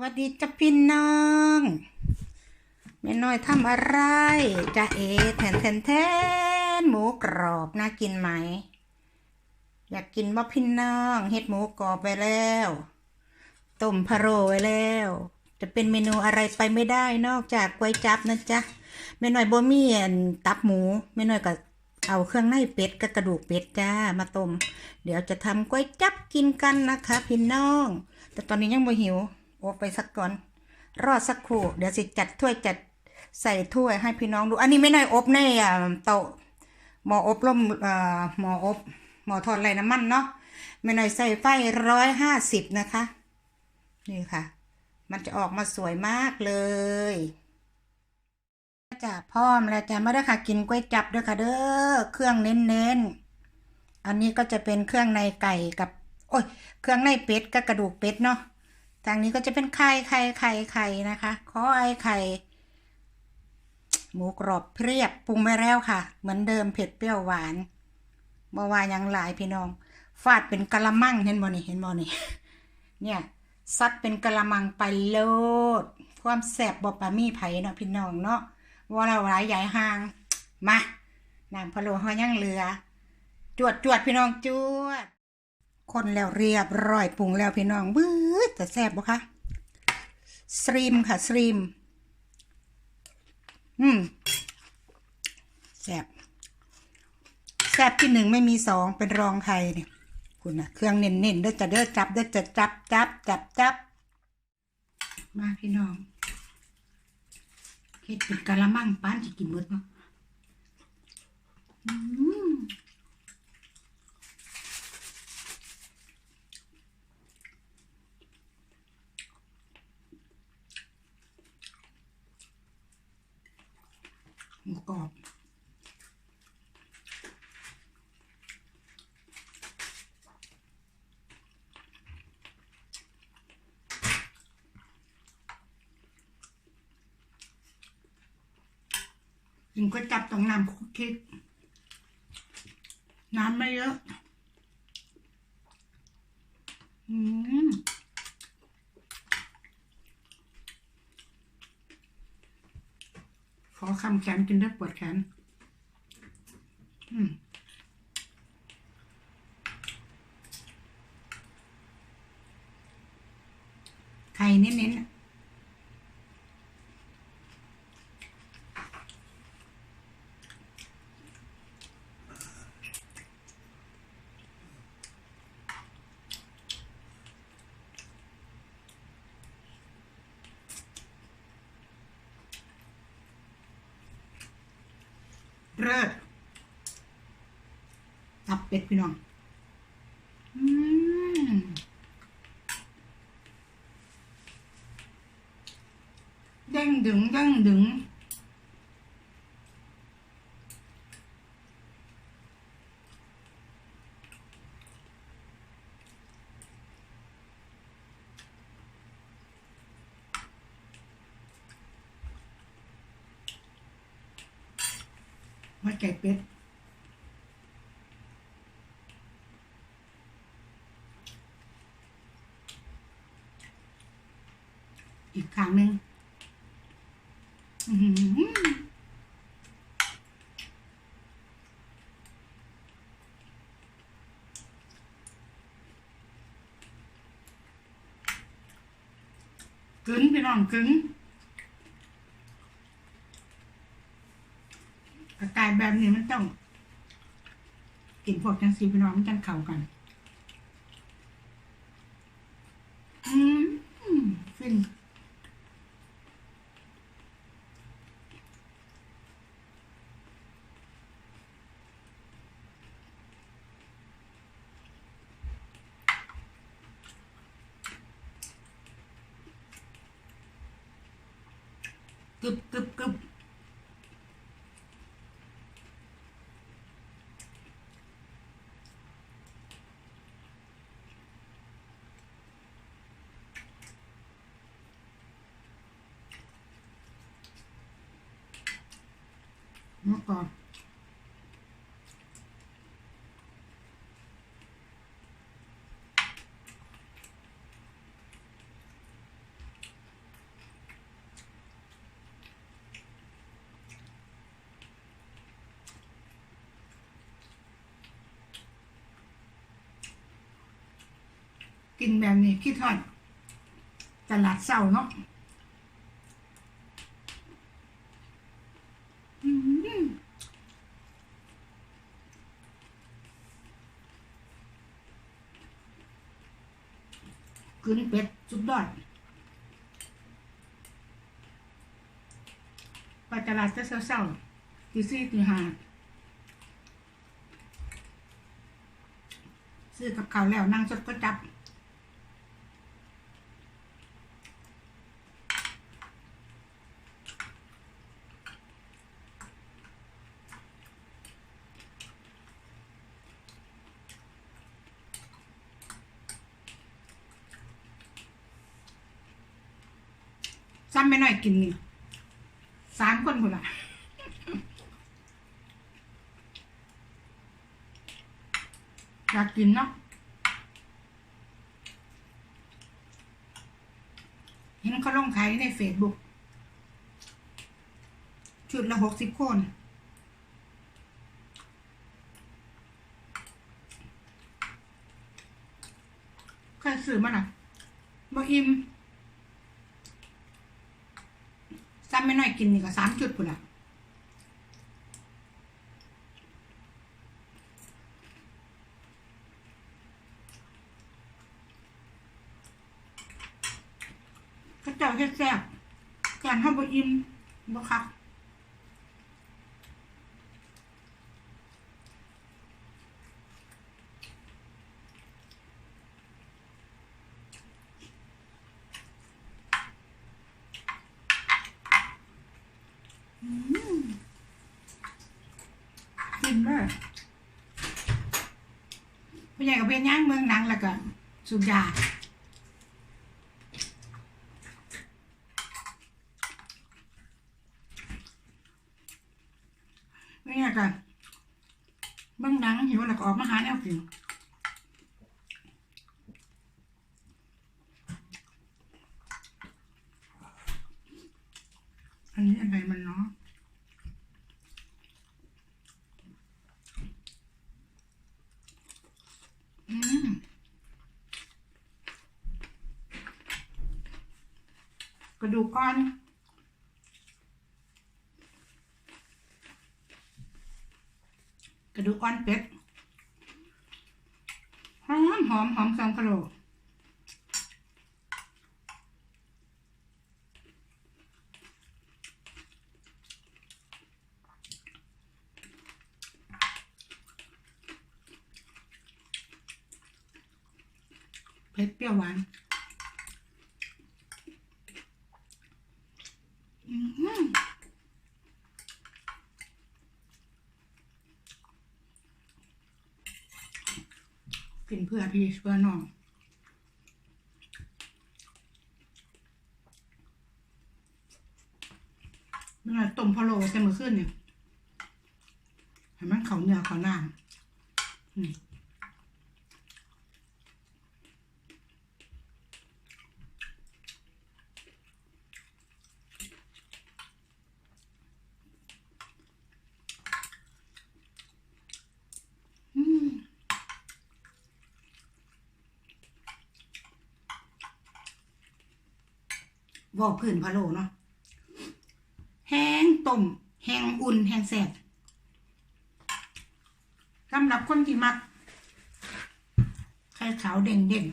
สวัสดีจ้าพี่น้องแม่น้อยทำอะไรจ้าเอแทนแทนแทนหมูกรอบน่ากินไหม อยากกินบ่พี่น้องเฮ็ดหมูกรอบไปแล้วต้มพะโล้ไว้แล้ว จะเป็นเมนูอะไรไปไม่ได้นอกจากก๋วยจับนะจ๊ะแม่น้อยบ่มีอันตับหมูแม่น้อยก็เอาเครื่องในเป็ดกับกระดูกเป็ดจ้ามาต้ม เดี๋ยวจะทำก๋วยจับกินกันนะคะพี่น้อง แต่ตอนนี้ยังบ่หิว โอบไปสักก่อน รอดสักครู่ เดี๋ยวสิจัดถ้วยจัดใส่ถ้วยให้พี่น้องดู อันนี้ไม่น้อยอบในอ่าเตาหม้ออบลมอ่าหม้ออบหม้อทอดไรน้ำมันเนาะไม่น้อยใส่ไฟร้อยห้าสิบนะคะ นี่ค่ะ มันจะออกมาสวยมากเลยจ้ะพร้อมแล้วจ้ะมาเด้ค่ะกินก๋วยจับด้อค่ะ เด้อเครื่องเน้นๆอันนี้ก็จะเป็นเครื่องในไก่กับ โอ้ย เครื่องในเป็ดกับกระดูกเป็ดเนาะ ทางนี้ก็จะเป็นไข่ไข่ไข่ไข่นะคะขอไอไข่หมูกรอบเพียบปรุงไปแล้วค่ะ เหมือนเดิมเผ็ดเปรี้ยวหวานเมื่อวานยังหลายพี่น้อง ฟาดเป็นกะละมังเห็นบ่นี่เห็นบ่นี่เนี่ยซัดเป็นกะละมังไปโลด ความแสบบ่ปามีไผเนาะพี่น้องเนาะว่าเราหลายใหญ่ห่าง มาน้ำพะโล้เฮายังเหลือ จวดจวดพี่น้องจวด คนแล้วเรียบร้อยปรุงแล้วพี่น้องบื้อแต่แซ่บบ่คะสตรีมค่ะสตรีม อืมแซ่บแซ่บที่หนึ่งไม่มีสองเป็นรองใครเนี่ยคุณนะเครื่องเน้นๆเด้อจะเด้อจับเด้อจะจับจับจับจับมาพี่น้องเฮ็ดเป็นกะละมังป้านจะกินหมดเนาะ หมูกรอบกินก็จับต้องน้ำคุกคิดน้ำไม่เยอะ อืม ขอคำแขนกินได้ปวดแขน อืมไข่เน้น เลิศตับเป็ดพี่น้อง อืม เด้งดึงเด้งดึง หัวใจเป็ดอีกครั้งหนึ่งอื้อหือกึ๋นพี่น้องกึ๋นอากาศแบบ นี้มันต้องกินพวกจังซีพี่น้องมันจังเข่ากัน มะกอกกินแบบนี้คิดทอดตลาดเศร้าเนาะ คือนเป็ดสุดยอดไปตลาดจะเศร้าๆตีสี่ตีห้าซื้อกับข้าวแล้วนั่งสดก็จับ ซ้ำไม่น้อยกินนี่สามคนคนละอยากกินเนาะเห็นเขาลงขายในเฟซบุ๊กชุดละหกสิบคนเคยซื้อมาหน่ะบ่อิ่มน้อย กินนี่ก็สามจุดพุ่นละเขาเจ้าเฮ็ดแซ่บการห้าบอิ่มบ่คัก กินเด้อผู้ใหญ่กับเพียนย่างเมืองหนังแล้วก็สูบยาไม่อยากกันเบื้องหนังหิวแล้วก็ออกมาหาแนวกินอันนี้อะไรมันเนาะ อืม ดูออนกระดูกอ่อนเป็ดหอมหอมหอมสองกะโหลเผ็ดเปรี้ยวหวานอืม กินเพื่อพี่เพื่อน้องเมื่อต้มพะโล้แต่เมื่อคืนเนี่ยเห็นมันเขาเนื้อเขาหน้าอืม อืม บอกพื้นพะโลเนาะแห้งต้มแห้งอุ่นแห้งแซ่บสำหรับคนที่มักไข่ขาวเด่งเด่ง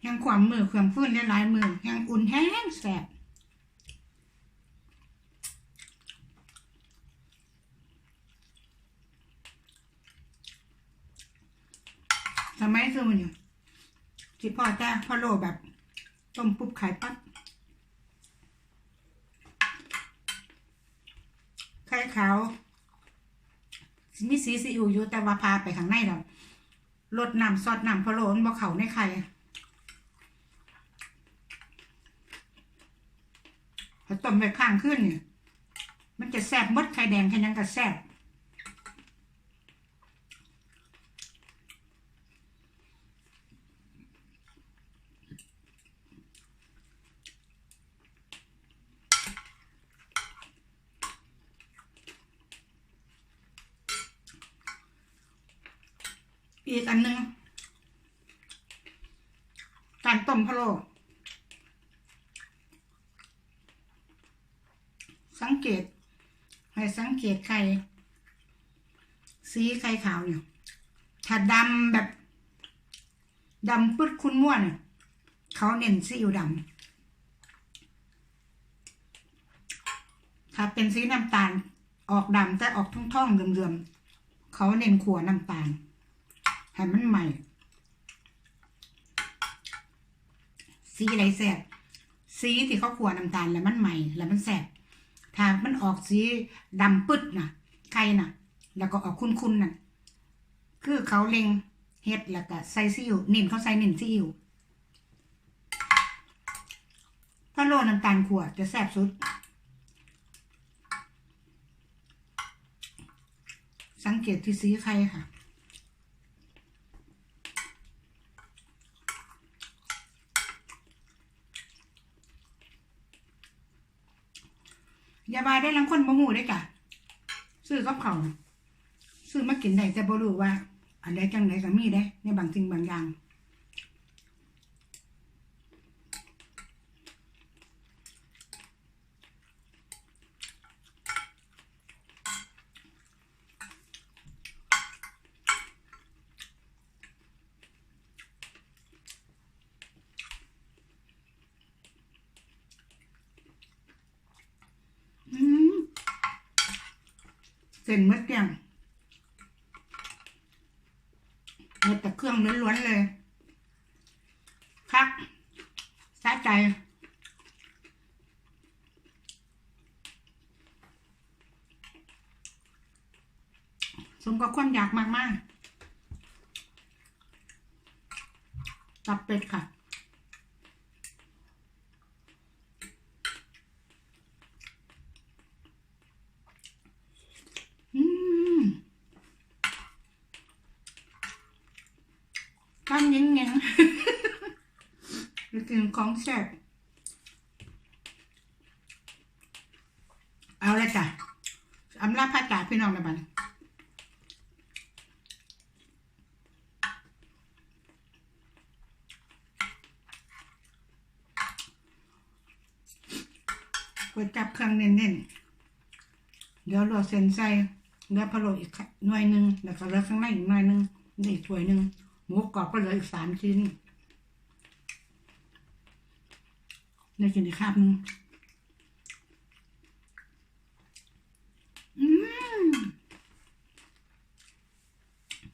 แห้งความมือความฟื้นได้หลายมือแห้งอุ่นแห้งแซ่บสมัยคือมันอยู่ ที่พ่อจ้าพ่อโลแบบ ต้มปุ๊บขายปั๊บไข่ขาวมีสีซีอิ๊วอยู่แต่ว่าพาไปข้างในเราลดน้ำซอสน้ำพ่อโลมันบ่เขาในไข่พอต้มไปข้างขึ้นเนี่ยมันจะแซ่บมดไข่แดงแค่ยังก็แซ่บ อีกอันหนึ่งการต้มพะโล้สังเกต ให้สังเกตไข่สีไข่ขาวเนี่ยถ้าดำแบบดำปึ๊ดคุณม่วนเนี่ยเขาเน้นซีอิ๊วดำถ้าเป็นสีน้ำตาลออกดำแต่ออกท่องๆเดิมๆเขาเน้นขัวน้ำตาล ให้มันใหม่ สีอะไรแสบสีที่เขาขัวน้ำตาลแล้วมันใหม่ แล้วมันแสบถ้ามันออกสีดำปึ๊ดนะไข่น่ะแล้วก็ออกคุ้นๆน่ะ คือเขาเล็งเฮ็ดแล้วก็ใส่ซีอิ๊วเน้นเขาใส่เน้นซีอิ๊วพะโลน้ำตาลขวดจะแซ่บสุด สังเกตที่สีไข่ค่ะ อย่าบายได้ลังคนบ่หูได้กะซื้อกับเขาซื้อมากินได้แต่บ่รู้ว่า อันใดจังไหนก็มีได้ในบางสิ่งบางอย่าง อืม เส้นเม็ดยังเม็ดแต่เครื่องล้วนๆเลยคักสะใจสมกับคนอยากมากๆตับเป็ดค่ะ อืม ทำยังไงจะกินของแซ่บเอาเลยจ้ะอำลาพระจ่าพี่น้องนะบันกดจับเครื่องเน้นๆ เดี๋ยวราเซนใส่เนื้อพะโล้อีกหน่วยหนึ่งแล้วก็เลือข้างในอีกหน่วยหนึ่งนี่อีกถ้วยหนึ่ง หมูกรอบก็เหลืออีกสามชิ้นได้กินอีกคาบนึงอืม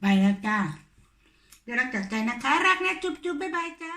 ไปแล้วจ้าเดี๋ยวรักจากใจนะคะ รักนะ จุ๊บจุ๊บบ๊ายบายจ้า